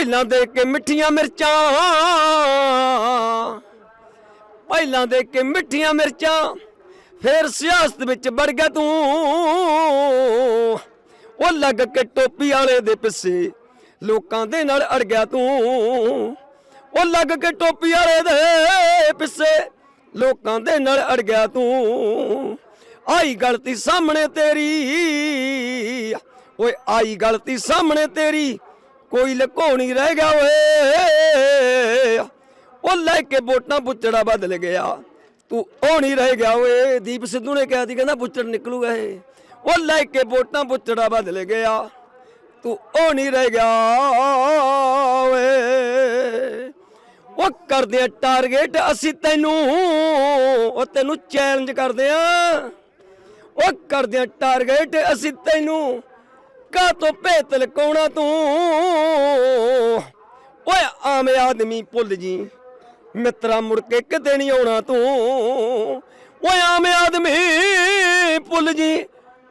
ਪਹਿਲਾਂ ਦੇ ਕੇ ਮਿੱਠੀਆਂ ਮਿਰਚਾਂ। ਪਹਿਲਾਂ ਦੇ ਕੇ ਮਿੱਠੀਆਂ ਮਿਰਚਾਂ, ਫੇਰ ਸਿਆਸਤ ਵਿੱਚ ਵੜ ਗਿਆ ਤੂੰ। ਉਹ ਲੱਗ ਕੇ ਟੋਪੀ ਵਾਲੇ ਦੇ ਪਿੱਛੇ ਲੋਕਾਂ ਦੇ ਨਾਲ ਅੜ ਗਿਆ ਤੂੰ। ਉਹ ਲੱਗ ਕੇ ਟੋਪੀ ਵਾਲੇ ਦੇ ਪਿੱਛੇ ਲੋਕਾਂ ਦੇ ਨਾਲ ਅੜ ਗਿਆ ਤੂੰ। ਆਈ ਗਲਤੀ ਸਾਹਮਣੇ ਤੇਰੀ, ਓਏ ਆਈ ਗਲਤੀ ਸਾਹਮਣੇ ਤੇਰੀ। ਕੋਈ ਲਕੋ ਨਹੀਂ ਰਹਿ ਗਿਆ ਓਏ। ਉਹ ਲੈ ਕੇ ਵੋਟਾਂ ਪੁੱਛੜਾ ਬਦਲ ਗਿਆ। ਤੂੰ ਉਹ ਨਹੀਂ ਰਹਿ ਗਿਆ ਓਏ। ਦੀਪ ਸਿੱਧੂ ਨੇ ਕਿਹਾ ਸੀ, ਕਹਿੰਦਾ ਪੁੱਛੜ ਨਿਕਲੂਗਾ ਇਹ। ਉਹ ਲੈ ਕੇ ਵੋਟਾਂ ਪੁੱਛੜਾ ਬਦਲ ਗਿਆ। ਤੂੰ ਉਹ ਨਹੀਂ ਰਹਿ ਗਿਆ ਓਏ। ਉਹ ਕਰਦੇ ਆ ਟਾਰਗੇਟ, ਅਸੀਂ ਤੈਨੂੰ, ਉਹ ਤੈਨੂੰ ਚੈਲੰਜ ਕਰਦੇ ਆ। ਉਹ ਕਰਦੇ ਆ ਟਾਰਗੇਟ, ਅਸੀਂ ਤੈਨੂੰ ਕਾ ਤੋਂ ਭੇਤ ਲਕਾਉਣਾ ਤੂੰ। ਓਏ ਆਮ ਆਦਮੀ ਭੁੱਲ ਜੀ, ਮਿੱਤਰਾ ਮੁੜ ਕੇ ਕਿਤੇ ਨਹੀਂ ਆਉਣਾ ਤੂੰ। ਓਏ ਆਮ ਆਦਮੀ ਭੁੱਲ ਜੀ,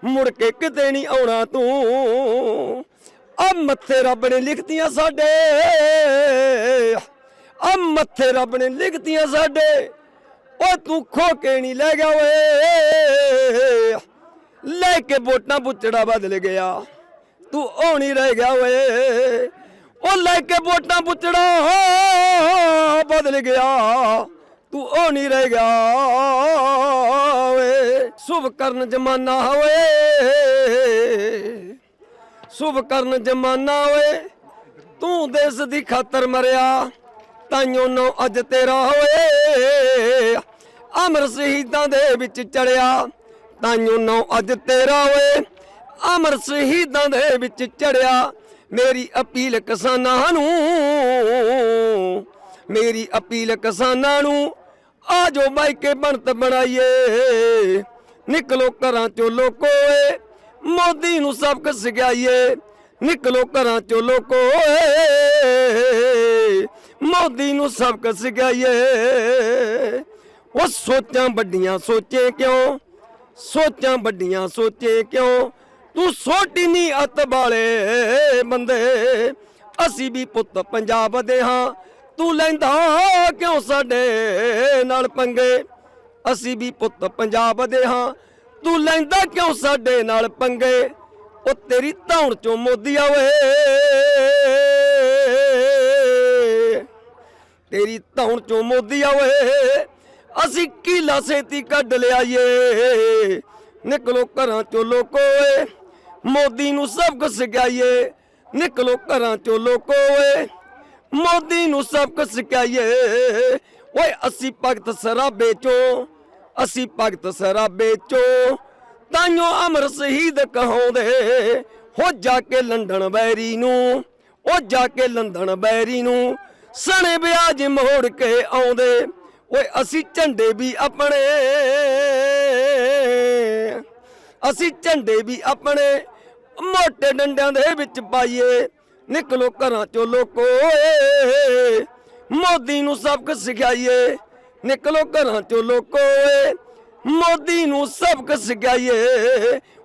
ਮੁੜ ਕੇ ਕਿਤੇ ਨਹੀਂ ਆਉਣਾ ਤੂੰ। ਆ ਮੱਥੇ ਰੱਬ ਨੇ ਲਿਖਤੀਆਂ ਸਾਡੇ। ਆ ਮੱਥੇ ਰੱਬ ਨੇ ਲਿਖਤੀਆਂ ਸਾਡੇ। ਓ ਤੂੰ ਖੋ ਕੇ ਨਹੀਂ ਲੈ ਗਿਆ ਓਏ। ਲੈ ਕੇ ਵੋਟਾਂ ਪੁੱਛੜਾ ਬਦਲ ਗਿਆ। ਤੂੰ ਉਹ ਨਹੀਂ ਰਹਿ ਗਿਆ ਓਏ। ਉਹ ਲੈ ਕੇ ਵੋਟਾਂ ਪੁੱਛੜਾ ਬਦਲ ਗਿਆ। ਤੂੰ ਉਹ ਨਹੀਂ ਰਹਿ ਗਿਆ ਓਏ। ਸੁਭ ਕਰਨ ਜਮਾਨਾ ਹੋਏ ਸੁਭ ਕਰਨ ਜਮਾਨਾ ਓਏ। ਤੂੰ ਦੇਸ ਦੀ ਖਾਤਰ ਮਰਿਆ, ਤਾਈਓ ਨੋ ਅੱਜ ਤੇਰਾ ਹੋਏ ਅਮਰ ਸ਼ਹੀਦਾਂ ਦੇ ਵਿੱਚ ਚੜਿਆ, ਤਾਈਓ ਨੋ ਅੱਜ ਤੇਰਾ ਹੋਏ ਅਮਰ ਸ਼ਹੀਦਾਂ ਦੇ ਵਿੱਚ ਚੜਿਆ। ਮੇਰੀ ਅਪੀਲ ਕਿਸਾਨਾਂ ਨੂੰ, ਮੇਰੀ ਅਪੀਲ ਕਿਸਾਨਾਂ ਨੂੰ ਆ ਜੋ ਮਾਈਕੇ ਬਣਤ ਬਣਾਈਏ। ਨਿਕਲੋ ਘਰਾਂ ਚੋਂ ਲੋਕੋ ਏ, ਮੋਦੀ ਨੂੰ ਸਬਕ ਸਿਖਾਈਏ। ਨਿਕਲੋ ਘਰਾਂ ਚੋਂ ਲੋਕੋ ਏ, ਮੋਦੀ ਨੂੰ ਸਬਕ ਸਿਖਾਈਏ। ਉਹ ਸੋਚਾਂ ਵੱਡੀਆਂ ਸੋਚੇ ਕਿਉਂ? ਸੋਚਾਂ ਵੱਡੀਆਂ ਸੋਚੇ ਕਿਉਂ? ਤੂੰ ਸੋਟੀ ਨਹੀਂ ਅਤ ਵਾਲੇ ਬੰਦੇ। ਅਸੀਂ ਵੀ ਪੁੱਤ ਪੰਜਾਬ ਦੇ ਹਾਂ। ਤੂੰ ਲੈਂਦਾ ਕਿਉਂ ਸਾਡੇ ਨਾਲ ਪੰਗੇ? ਅਸੀਂ ਵੀ ਪੁੱਤ ਪੰਜਾਬ ਦੇ ਹਾਂ। ਤੂੰ ਲੈਂਦਾ ਕਿਉਂ ਸਾਡੇ ਨਾਲ ਪੰਗੇ? ਉਹ ਤੇਰੀ ਧੌਣ ਚੋਂ ਮੋਦੀ ਆਵੇ। ਤੇਰੀ ਧੌਣ ਚੋਂ ਮੋਦੀ ਆਵੇ। ਅਸੀਂ ਕੀਲਾ ਸੇਤੀ ਕੱਢ ਲਿਆਈਏ? ਨਿਕਲੋ ਘਰਾਂ ਚੋਂ ਲੋਕੋ ਏ ਮੋਦੀ ਨੂੰ ਸਭ ਕੁਝ ਸਿਖਾਈਏ। ਨਿਕਲੋ ਘਰਾਂ ਚੋਂ ਲੋਕੋ ਏ ਮੋਦੀ ਨੂੰ ਸਭ ਕੁਝ ਸਿਖਾਈਏ। ਓਏ, ਅਸੀਂ ਭਗਤ ਸਰਾਬੇ ਚੋਂ, ਅਸੀਂ ਭਗਤ ਸਰਾਬੇ ਚੋਂ। ਤਾਈਓ ਅਮਰ ਸ਼ਹੀਦ ਕਹਾਉਂਦੇ, ਹੋ ਜਾ ਕੇ ਲੰਡਨ ਬੈਰੀ ਨੂੰ ਉਹ ਜਾ ਕੇ ਲੰਡਨ ਬੈਰੀ ਨੂੰ। ਸਣੇ ਵਿਆਜ ਮੋੜ ਕੇ ਆਉਂਦੇ, ਓਏ, ਅਸੀਂ ਝੰਡੇ ਵੀ ਆਪਣੇ। ਅਸੀਂ ਝੰਡੇ ਵੀ ਆਪਣੇ ਮੋਟੇ ਡੰਡਿਆਂ ਦੇ ਵਿੱਚ ਪਾਈਏ। ਨਿਕਲੋ ਘਰਾਂ ਚੋਂ ਲੋਕੋ ਮੋਦੀ ਨੂੰ ਸਬਕ ਕੁਝ ਸਿਖਾਈਏ। ਨਿਕਲੋ ਘਰਾਂ ਚੋਂ ਲੋਕੋ ਏ। ਮੋਦੀ ਨੂੰ ਸਭ ਸਿਖਾਈਏ।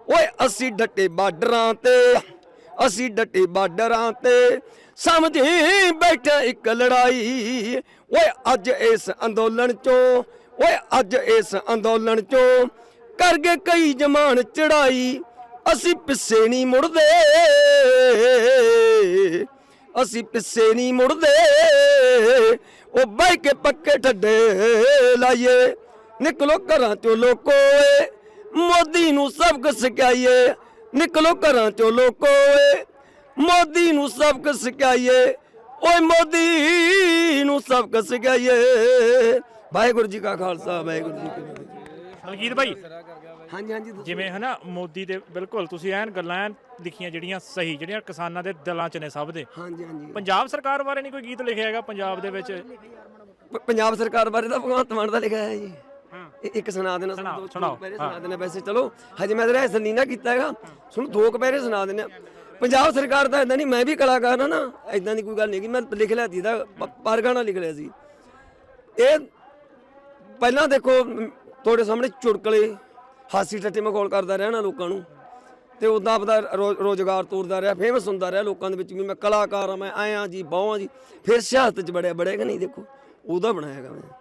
ਓਏ, ਅਸੀਂ ਡਟੇ ਬਾਰਡਰਾਂ ਤੇ। ਅਸੀਂ ਡਟੇ ਬਾਰਡਰਾਂ ਤੇ। ਸਮਝੀ ਬੈਠੇ ਇੱਕ ਲੜਾਈ। ਓਏ, ਅੱਜ ਇਸ ਅੰਦੋਲਨ ਚੋਂ। ਓਏ, ਅੱਜ ਇਸ ਅੰਦੋਲਨ ਚੋਂ। ਕਰ ਗਏ ਕਈ ਜਮਾਨ ਚੜਾਈ। ਅਸੀਂ ਪਿੱਛੇ ਨਹੀਂ ਮੁੜਦੇ। ਅਸੀਂ ਪਿੱਛੇ ਨਹੀਂ ਮੁੜਦੇ। ਉਹ ਬਹਿ ਕੇ ਪੱਕੇ ਠੱਡੇ ਲਾਈਏ। ਨਿਕਲੋ ਘਰਾਂ ਚੋਂ ਲੋਕੋ ਏ। ਮੋਦੀ ਨੂੰ ਸਬਕ ਕੁਝ ਸਿਖਾਈਏ। ਨਿਕਲੋ ਘਰਾਂ ਚੋਂ ਲੋਕੋ ਏ। ਮੋਦੀ ਨੂੰ ਸਬਕ ਕੁਝ ਸਿਖਾਈਏ। ਓਏ ਮੋਦੀ ਨੂੰ ਸਬਕ ਸਿਖਾਈਏ। ਵਾਹਿਗੁਰੂ ਜੀ ਕਾ ਖਾਲਸਾ, ਵਾਹਿਗੁਰੂ ਜੀ ਕੀ ਮਲਕੀਤ ਭਾਈ ਹਾਂਜੀ ਹਾਂਜੀ ਦੱਸੋ। ਜਿਵੇਂ ਹਨਾ ਮੋਦੀ ਦੇ ਬਿਲਕੁਲ ਤੁਸੀਂ ਐਨ ਗੱਲਾਂ ਐਨ ਲਿਖੀਆਂ ਜਿਹੜੀਆਂ ਸਹੀ ਜਿਹੜੀਆਂ ਕਿਸਾਨਾਂ ਦੇ ਦਿਲਾਂ 'ਚ ਨੇ ਸਭ ਦੇ। ਹਾਂਜੀ ਹਾਂਜੀ। ਪੰਜਾਬ ਸਰਕਾਰ ਬਾਰੇ ਨਹੀਂ ਕੋਈ ਗੀਤ ਲਿਖਿਆ ਹੈਗਾ ਪੰਜਾਬ ਦੇ ਵਿੱਚ? ਪ- ਪੰਜਾਬ ਸਰਕਾਰ ਬਾਰੇ ਤਾਂ ਭਗਵੰਤ ਮਾਨ ਦਾ ਲਿਖਿਆ ਹੈ ਜੀ। ਹਾਂ। ਇੱਕ ਸੁਣਾ ਦੇਣਾ ਸੁਣਾਓ, ਦੋ- ਸੁਣਾਓ, ਪੈਰੇ ਹਾਂ। ਸੁਣਾ ਦੇਣਾ ਵੈਸੇ ਚਲੋ ਹਜੇ ਮੈਂ ਤੇਰਾ ਐਸਾ ਨਹੀਂ ਨਾ ਕੀਤਾ ਹੈਗਾ। ਸੁਣ ਦੋ ਪੈਰੇ ਸੁਣਾ ਆ। ਪੰਜਾਬ ਸਰਕਾਰ ਦਾ ਇਦਾਂ ਨਹੀਂ ਮੈਂ ਵੀ ਕਲਾਕਾਰ ਹਾਂ ਨਾ ਇਦਾਂ ਦੀ ਕੋਈ ਗੱਲ ਨਹੀਂ ਕਿ ਮੈਂ ਲਿਖ ਲਿਆ ਸੀ ਦਾ ਪਰਗਾਣਾ ਲਿਖ ਲਿਆ ਸੀ। ਇਹ ਪਹਿਲਾਂ ਦੇਖੋ ਮ, ਤੁਹਾਡੇ ਸਾਹਮਣੇ ਚੁਟਕਲੇ, ਹਾਸੀ ਟੱਟੇ ਮਖੌਲ ਕਰਦਾ ਰਹਿਣਾ ਲੋਕਾਂ ਨੂੰ। ਤੇ ਉਦਾਂ ਆਪਦਾ ਰੋ- ਰੋਜ਼ਗਾਰ ਤੋਰਦਾ ਰਿਹਾ ਫੇਮਸ ਹੁੰਦਾ ਰਿਹਾ ਲੋਕਾਂ ਦੇ ਵਿੱਚ ਵੀ ਮੈਂ ਕਲਾਕਾਰ ਆ ਮੈਂ ਆਇਆ ਜੀ, ਬਾਹਾਂ ਜੀ, ਫਿਰ ਸਿਆਸਤ 'ਚ ਬੜਿਆ ਬੜਿਆ ਕਿ ਨਹੀਂ ਦੇਖੋ, ਉਹਦਾ ਬਣਾਇਆਗਾ ਮੈਂ।